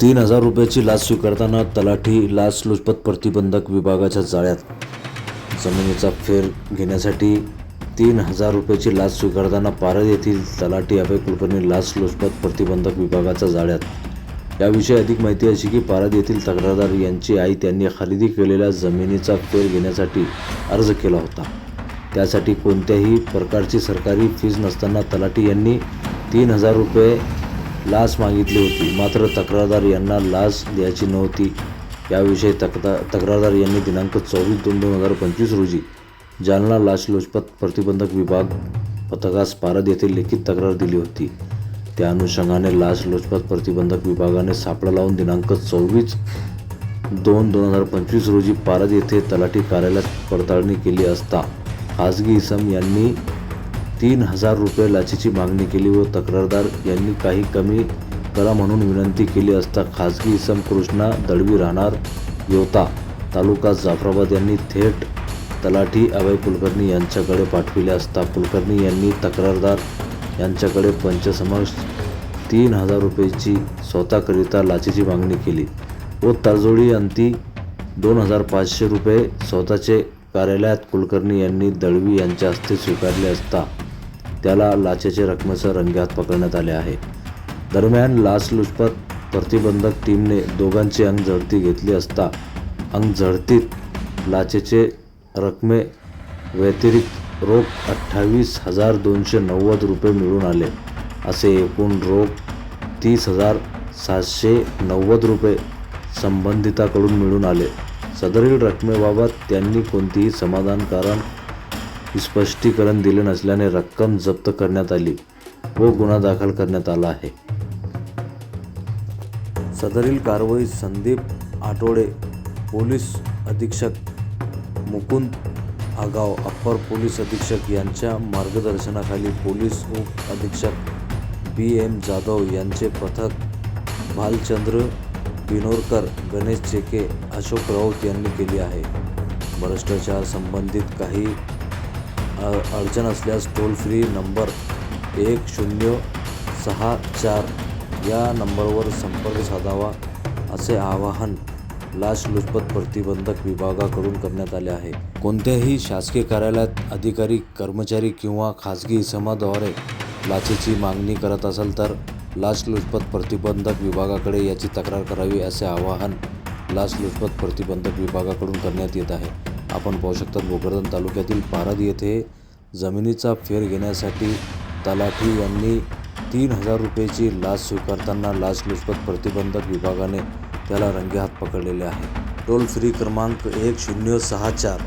तीन हजार रुपयाची लाच स्वीकारताना तलाठी लाचलुचपत प्रतिबंधक विभागाच्या जाळ्यात. जमिनीचा फेर घेण्यासाठी तीन हजार रुपयाची लाच स्वीकारताना पारद येथील तलाठी अभय कुलकर्णी लाचलुचपत प्रतिबंधक विभागाच्या जाळ्यात. याविषयी अधिक माहिती अशी की पारद येथील तक्रारदार यांची आई त्यांनी खरेदी केलेल्या जमिनीचा फेर घेण्यासाठी अर्ज केला होता. त्यासाठी कोणत्याही प्रकारची सरकारी फीज नसताना तलाठी यांनी तीन हजार रुपये लाच मागितली होती. मात्र तक्रारदार यांना लाच द्यायची नव्हती. याविषयी तक्रा तक्रारदार यांनी दिनांक चोवीस दोन दोन हजार पंचवीस रोजी जालना लाचलुचपत प्रतिबंधक विभाग पथकास पारद येथे लिखित तक्रार दिली होती. त्या अनुषंगाने लाचलुचपत प्रतिबंधक विभागाने सापळा लावून दिनांक चोवीस दोन दोन हजार पंचवीस रोजी पारद येथे तलाठी कार्यालयात पडताळणी केली असता खाजगी इसम यांनी तीन हजार रुपये लाचेची मागणी केली व तक्रारदार यांनी काही कमी करा म्हणून विनंती केली असता खाजगी इसम कृष्णा दळवी राहणार येवता तालुका जाफराबाद यांनी थेट तलाठी अभय कुलकर्णी यांच्याकडे पाठविले असता कुलकर्णी यांनी तक्रारदार यांच्याकडे पंचसमक्ष तीन हजार रुपयेची स्वतःकरिता लाचेची मागणी केली व तडजोडी अंती दोन हजार पाचशे रुपये स्वतःचे कार्यालयात कुलकर्णी यांनी दळवी यांच्या हस्ते स्वीकारले असता त्याला लाचेच्या रकमेसह रंग्यात पकडण्यात आले आहे. दरम्यान लाचलुचपत प्रतिबंधक टीमने दोघांची अंग झडती घेतली असता अंग झडतीत लाचेचे रकमे व्यतिरिक्त रोख अठ्ठावीस हजार दोनशे नव्वद रुपये मिळून आले. असे एकूण रोख तीस हजार सातशे नव्वद रुपये संबंधिताकडून मिळून आले. सदरील रकमेबाबत त्यांनी कोणतीही समाधानकारक स्पष्टीकरण दिले नसल्याने रक्कम जप्त करण्यात आली व गुन्हा दाखल करण्यात आला आहे. सदरील कारवाई संदीप आठवडे पोलीस अधीक्षक मुकुंद आगाव अप्पर पोलीस अधीक्षक यांच्या मार्गदर्शनाखाली पोलीस उप अधीक्षक बी एम जाधव यांचे पथक भालचंद्र बिनोरकर गणेश चेके अशोक राऊत यांनी केली आहे. भ्रष्टाचार संबंधित काही अडचण असल्यास टोल फ्री नंबर एक शून्य सहा चार या नंबरवर संपर्क साधावा असे आवाहन लाचलुचपत प्रतिबंधक विभागाकडून करण्यात आले आहे. कोणत्याही शासकीय कार्यालयात अधिकारी कर्मचारी किंवा खाजगी इसमाद्वारे लाचेची मागणी करत असाल तर लाचलुचपत प्रतिबंधक विभागाकडे याची तक्रार करावी असे आवाहन लाचलुचपत प्रतिबंधक विभागाकडून करण्यात येत आहे. आपण पाहू शकता भोकरदन तालुक्यातील पारद येथे जमिनीचा फेर घेण्यासाठी तलाठी यांनी तीन हजार रुपयाची लाच स्वीकारताना लाचलुचपत प्रतिबंधक विभागाने त्याला रंगेहात पकडलेले आहे. टोल फ्री क्रमांक एक शून्य सहा चार.